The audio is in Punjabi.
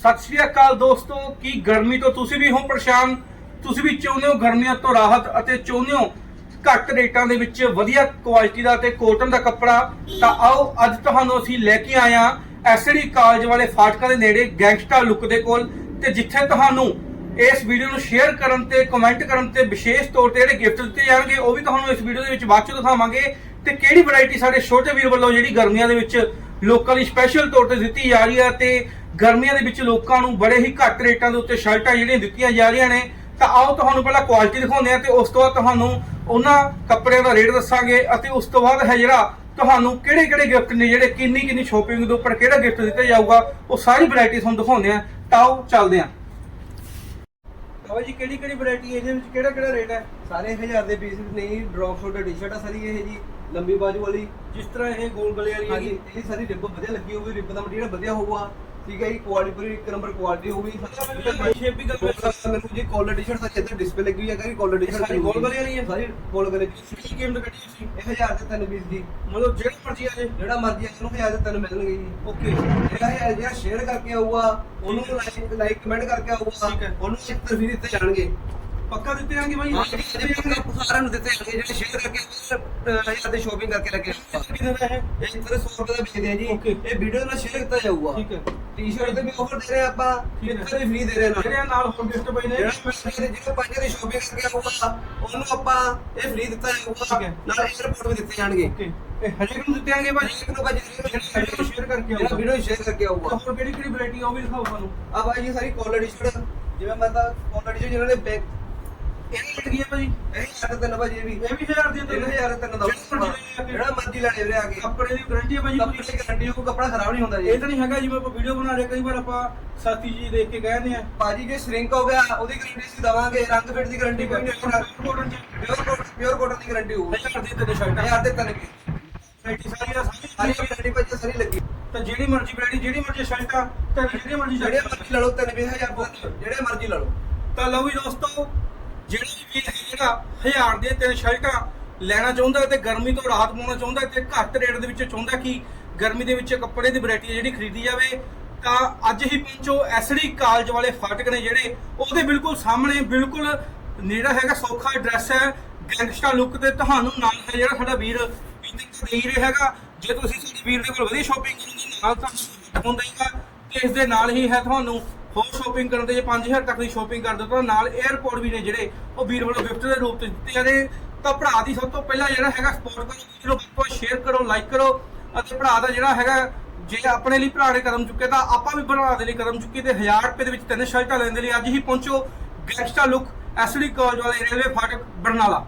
ਸਤਿ ਸ਼੍ਰੀ ਅਕਾਲ ਦੋਸਤੋ, ਕੀ ਗਰਮੀ ਤੋਂ ਤੁਸੀਂ ਵੀ ਹੋ ਪਰੇਸ਼ਾਨ? ਤੁਸੀਂ ਵੀ ਚਾਹੁੰਦੇ ਹੋ ਗਰਮੀਆਂ ਤੋਂ ਰਾਹਤ ਅਤੇ ਚਾਹੁੰਦੇ ਹੋ ਘੱਟ ਰੇਟਾਂ ਦੇ ਵਿੱਚ ਵਧੀਆ ਕੁਆਲਿਟੀ ਦਾ ਤੇ ਕੋਟਨ ਦਾ ਕੱਪੜਾ? ਤਾਂ ਆਓ, ਅੱਜ ਤੁਹਾਨੂੰ ਅਸੀਂ ਲੈ ਕੇ ਆਏ ਹਾਂ ਐਸਡੀ ਕਾਲਜ ਵਾਲੇ ਫਾਟਕਾਂ ਦੇ ਨੇੜੇ ਗੈਂਗਸਟਰ ਲੁੱਕ ਦੇ ਕੋਲ ਤੇ ਜਿੱਥੇ ਤੁਹਾਨੂੰ ਇਸ ਵੀਡੀਓ ਨੂੰ ਸ਼ੇਅਰ ਕਰਨ ਤੇ ਕਮੈਂਟ ਕਰਨ ਤੇ ਵਿਸ਼ੇਸ਼ ਤੌਰ ਤੇ ਜਿਹੜੇ ਗਿਫਟ ਦਿੱਤੇ ਜਾਣਗੇ, ਉਹ ਵੀ ਤੁਹਾਨੂੰ ਇਸ ਵੀਡੀਓ ਦੇ ਵਿੱਚ ਬਾਅਦ ਚ ਦਿਖਾਵਾਂਗੇ। ਤੇ ਕਿਹੜੀ ਵੈਰਾਈਟੀ ਸਾਡੇ ਛੋਟੇ ਵੀਰ ਵੱਲੋਂ ਜਿਹੜੀ ਗਰਮੀਆਂ ਦੇ ਵਿੱਚ ਲੋਕਾਂ ਲਈ ਸਪੈਸ਼ਲ ਤੌਰ ਤੇ ਦਿੱਤੀ ਜਾ ਰਹੀ ਹੈ ਤੇ ਗਰਮੀਆਂ ਦੇ ਵਿੱਚ ਲੋਕਾਂ ਨੂੰ ਬੜੇ ਹੀ ਘੱਟ ਰੇਟਾਂ ਦੇ ਉੱਤੇ ਸ਼ਰਟਾਂ ਜਿਹੜੀਆਂ ਦਿੱਤੀਆਂ ਜਾ ਰਹੀਆਂ ਨੇ ਤਾਂ ਆਓ ਤੁਹਾਨੂੰ ਪਹਿਲਾਂ ਕੁਆਲਿਟੀ ਦਿਖਾਉਂਦੇ ਆ ਤੇ ਉਸ ਤੋਂ ਬਾਅਦ ਤੁਹਾਨੂੰ ਉਹਨਾਂ ਕੱਪੜਿਆਂ ਦਾ ਰੇਟ ਦੱਸਾਂਗੇ ਅਤੇ ਉਸ ਤੋਂ ਬਾਅਦ ਹੈ ਜਿਹੜਾ ਤੁਹਾਨੂੰ ਕਿਹੜੇ ਕਿਹੜੇ ਗਿਫਟ ਨੇ ਜਿਹੜੇ ਕਿੰਨੀ ਕਿੰਨੀ ਸ਼ੋਪਿੰਗ ਦੇ ਉੱਪਰ ਕਿਹੜਾ ਗਿਫਟ ਦਿੱਤਾ ਜਾਊਗਾ ਉਹ ਸਾਰੀ ਵੈਰਾਈਟੀ ਤੁਹਾਨੂੰ ਦਿਖਾਉਂਦੇ ਆ ਤਾਂ ਆਓ ਚੱਲਦੇ ਆ ਬਾਬਾ ਜੀ ਕਿਹੜੀ ਕਿਹੜੀ ਵੈਰਾਈਟੀ ਇਹਦੇ ਵਿੱਚ ਕਿਹੜਾ ਕਿਹੜਾ ਰੇਟ ਹੈ? ਸਾਰੇ 1000 ਦੇ ਪੀਸ ਨਹੀਂ ਡ੍ਰੌਪ ਸ਼ੋਲਡਰ ਟੀ-ਸ਼ਰਟ ਆ ਸਾਰੀ ਇਹ ਜੀ ਲੰਬੀ ਬਾਜੂ ਵਾਲੀ। ਜਿਸ ਤਰ੍ਹਾਂ ਇਹ ਗੋਲ ਗਲੇ ਵਾਲੀ ਹੈਗੀ। ਇਹ ਸਾਰੀ ਰਿਬ ਵਧੀਆ ਲੱਗੀ ਹੋਊਗੀ ਰਿਬ ਦਾ ਮਟੀਰੀਅਲ ਵਧੀਆ ਹੋਊਗਾ। ਠੀਕ ਹੈ ਜੀ ਕੁਆਲਿਟੀ ਪੂਰੀ ਇੱਕ ਨੰਬਰ ਕੁਆਲਿਟੀ ਹੋਊਗੀ ਸ਼ੇਪ ਵੀ ਕਰ ਮੈਨੂੰ ਜੀ ਕਾਲਰ ਟੀ-ਸ਼ਰਟ ਦਾ ਇੱਧਰ ਡਿਸਪਲੇ ਲੱਗੀ ਹੋਈ ਹੈ ਕਿ ਕਾਲਰ ਟੀ-ਸ਼ਰਟ ਸਾਰੀ ਗੋਲ ਗਲੇ ਵਾਲੀ ਹੈ? ਸਾਰੀ ਗੋਲ ਗਲੇ ਕੀ ਕੀਮਤ ਕੱਢੀ ਸੀ ਇਹ 1000 ਦੇ ਤਿੰਨ ਪੀਸ ਦੀ ਮਤਲਬ ਜਿਹੜਾ ਮਰਜ਼ੀ ਆ ਜੇ। ਜਿਹੜਾ ਮਰਜ਼ੀ ਆ ਇਹਨੂੰ 1000 ਦੇ ਤਿੰਨ ਮਿਲਣਗੇ ਜੀ। ਓਕੇ ਜਿਹੜਾ ਇਹ ਜਿਹੜਾ ਸ਼ੇਅਰ ਕਰਕੇ ਆਊਗਾ ਉਹਨੂੰ ਲਾਈਕ ਲਾਈਕ ਕਮੈਂਟ ਕਰਕੇ ਆਊਗਾ ਹੈ। ਉਹਨੂੰ ਇੱਕ ਤਰਫੀ ਦਿੱਤੇ ਜਾਣਗੇ। ਪੱਕਾ ਦਿੱਤੇ ਜਾਣਗੇ ਹਾਂ ਜਿਹੜੇ ਸਾਰਿਆਂ ਨੂੰ ਦਿੱਤੇ ਜਾਣਗੇ ਜਿਹੜੇ ਸ਼ੇਅਰ ਕਰਕੇ ਹਜ਼ਾਰ ਦੇ ਸ਼ੋਪਿੰਗ ਕਰਕੇ ਲੱਗੇ ਹੈ? ਇਹ ਤਰ੍ਹਾਂ 100 ਰੁਪਏ ਦਾ ਵੇਚਦੇ ਆ ਜੀ. ਇਹ ਵੀਡੀਓ ਨਾਲ ਸ਼ੇਅਰ ਕੀਤਾ ਜਾਊਗਾ। ਠੀਕ ਹੈ। ਟੀ-ਸ਼ਰਟ ਤੇ ਵੀ ਆਫਰ ਦੇ ਰਹੇ ਆ ਆਪਾਂ। ਇੱਥੇ ਵੀ ਫ੍ਰੀ ਦੇ ਰਹੇ ਜਿਹੜੇ ਨਾਲ। ਆ ਨਾਲ ਹੋਰ ਗਿਫਟ ਪਏ ਨੇ ਜਿਹੜਾ ਜਿਹੜੇ ਜਿਹੜੇ ਪੰਜ ਦੀ ਸ਼ੋਪਿੰਗ ਕਰਕੇ ਆਊਗਾ ਉਹਨੂੰ ਆਪਾਂ ਇਹ ਫ੍ਰੀ ਦਿੱਤਾ ਜਾਊਗਾ। ਨਾਲ 에어ਪੋਰਟ ਵੀ ਦਿੱਤੇ ਜਾਣਗੇ। ਇਹ ਹਰੇਕ ਨੂੰ ਦਿੱਤੇ ਜਾਣਗੇ ਭਾਜੀ? ਇੱਕ ਨੂੰ ਭਾਜੀ video share ਕਰਕੇ ਆਊਗਾ। ਜਿਹੜਾ ਵੀਡੀਓ ਸ਼ੇਅਰ ਕਰਕੇ ਆਊਗਾ। ਹੋਰ ਕਿਹੜੀ ਕਿਹੜੀ ਵੈਰਾਈਟੀ ਉਹ ਵੀ ਦਿਖਾਓ ਸਾਨੂੰ। ਆ ਇਹ ਸਾਰੀ ਕਾਲਰ ਟੀ-ਸ਼ਰਟ ਜਿਵੇਂ ਮੈਂ ਤਾਂ ਕਾਲਰ ਟੀ-ਸ਼ਰਟ ਜਿਹਨਾਂ ਨੇ ਬੈਕ ਇਹ ਰੇਟ ਕੀ ਹੈ ਭਾਜੀ ਇਹ ਸ਼ਰਟ ਤਿੰਨ ਭਾਜੀ ਇਹ ਵੀ ਇਹ ਵੀ 1000 ਦੀ ਤਿੰਨ ਹਜ਼ਾਰ ਤਿੰਨ ਦਾ ਜਿਹੜਾ ਮਰਜ਼ੀ ਲੈ ਵੀਰੇ ਆ ਕੇ। ਕੱਪੜੇ ਦੀ ਗਾਰੰਟੀ ਹੈ ਭਾਜੀ ਕੱਪੜੇ ਦੀ ਗਾਰੰਟੀ ਉਹ ਕੱਪੜਾ ਖਰਾਬ ਨਹੀਂ ਹੁੰਦਾ ਜੀ। ਇਹ ਤਾਂ ਨਹੀਂ ਹੈਗਾ ਜਿਵੇਂ ਆਪਾਂ ਵੀਡੀਓ ਬਣਾ ਰਹੇ ਕਈ ਵਾਰ ਆਪਾਂ ਸਾਥੀ ਜੀ ਦੇਖ ਕੇ ਕਹਿੰਦੇ ਆ। ਭਾਜੀ ਜੇ ਸ਼ਰਿੰਕ ਹੋ ਗਿਆ ਉਹਦੀ ਗਾਰੰਟੀ ਅਸੀਂ ਦਵਾਂਗੇ। ਰੰਗ ਫਿੱਟ ਦੀ ਗਾਰੰਟੀ ਕੋਈ ਨਹੀਂ ਕੋਟਨ ਪਿਓਰ ਕੋਟਨ ਦੀ ਗਾਰੰਟੀ ਹੋਊ। 1000 ਦੀ ਤੇ ਸ਼ਰਟ ਹਜ਼ਾਰ ਦੇ ਤਿੰਨ ਵੈਰਾਈਟੀ ਸਾਰੀ ਦਾ ਸਾਰੀ ਗਾਰੰਟੀ ਭਾਜੀ ਸਾਰੀ ਲੱਗੀ। ਤਾਂ ਜਿਹੜੀ ਮਰਜ਼ੀ ਵੈਰਾਈਟੀ ਜਿਹੜੀ ਮਰਜ਼ੀ ਸ਼ਰਟ ਆ ਤੇ ਜਿਹੜੀ ਮਰਜ਼ੀ ਜਿਹੜੇ ਮਰਜ਼ੀ ਲੈ ਲਓ ਤਿੰਨ ਵੀਹ ਹਜ਼ਾਰ ਤੋਂ ਜਿਹੜੇ ਮਰਜ਼ੀ ਲੈ ਲਓ। ਤਾਂ ਲਓ ਵੀ ਦੋਸਤੋ ਜਿਹੜੀ ਵੀ ਜਿਹੜਾ ਹਜ਼ਾਰ ਦੀਆਂ ਤਿੰਨ ਸ਼ਰਟਾਂ ਲੈਣਾ ਚਾਹੁੰਦਾ ਤੇ ਗਰਮੀ ਤੋਂ ਰਾਹਤ ਪਾਉਣਾ ਚਾਹੁੰਦਾ ਤੇ ਘੱਟ ਰੇਟ ਦੇ ਵਿੱਚ ਚਾਹੁੰਦਾ ਕਿ ਗਰਮੀ ਦੇ ਵਿੱਚ ਕੱਪੜੇ ਦੀ ਵੈਰਾਈਟੀ ਜਿਹੜੀ ਖਰੀਦੀ ਜਾਵੇ, ਤਾਂ ਅੱਜ ਹੀ ਪਹੁੰਚੋ ਐਸਡੀ ਕਾਲਜ ਵਾਲੇ ਫਾਟਕ ਨੇ ਜਿਹੜੇ, ਉਹਦੇ ਬਿਲਕੁਲ ਸਾਹਮਣੇ ਬਿਲਕੁਲ ਨੇੜਾ ਹੈਗਾ, ਸੌਖਾ ਐਡਰੈਸ ਹੈ ਗੈਂਗਸਟਰ ਲੁੱਕ ਤੇ ਤੁਹਾਨੂੰ ਨਾਲ ਹੈ ਜਿਹੜਾ ਸਾਡਾ ਵੀਰ ਪੀਤੇ ਦੇ ਹੀ ਰਿਹਾ ਹੈਗਾ ਜੇ ਤੁਸੀਂ ਸਾਡੇ ਵੀਰ ਦੇ ਕੋਲ ਵਧੀਆ ਸ਼ਾਪਿੰਗ ਕਰੋਗੇ, ਨਾਲ ਤਾਂ ਹੁੰਦਾ ਹੀਗਾ ਤੇ ਇਸ ਦੇ ਨਾਲ ਹੀ ਹੈ ਤੁਹਾਨੂੰ ਹੋਰ ਸ਼ੋਪਿੰਗ ਕਰਨ ਦੇ ਜੇ 5000 ਤੱਕ ਦੀ ਸ਼ੋਪਿੰਗ ਕਰਦੇ ਹੋ ਤਾਂ ਨਾਲ 에어ਪੋਰਟ ਵੀ ਨੇ ਜਿਹੜੇ, ਉਹ ਵੀਰ ਵੱਲੋਂ ਗਿਫਟ ਦੇ ਰੂਪ ਚ ਦਿੱਤੇ ਜਾਂਦੇ। ਤਾਂ ਭਰਾ ਦੀ ਸਭ ਤੋਂ ਪਹਿਲਾਂ ਜਿਹੜਾ ਹੈਗਾ ਸਪੋਰਟ ਕਰੋ ਵੀਡੀਓ ਨੂੰ ਸ਼ੇਅਰ ਕਰੋ ਲਾਈਕ ਕਰੋ, ਅਤੇ ਭਰਾ ਦਾ ਜਿਹੜਾ ਹੈਗਾ, ਜੇ ਆਪਣੇ ਲਈ ਭਰਾ ਨੇ ਕਦਮ ਚੁੱਕੇ ਤਾਂ ਆਪਾਂ ਵੀ ਭਰਾ ਦੇ ਲਈ ਕਦਮ ਚੁੱਕੀ ਤੇ 1000 ਰੁਪਏ ਦੇ ਵਿੱਚ ਤਿੰਨ ਸ਼ਰਟਾਂ ਲੈਣ ਦੇ ਲਈ ਅੱਜ ਹੀ ਪਹੁੰਚੋ ਗੈਂਗਸਟਰ ਲੁੱਕ ਐਸਡੀ ਕਾਲਜ ਵਾਲੇ ਰੇਲਵੇ ਫਾਟਕ ਬਰਨਾਲਾ।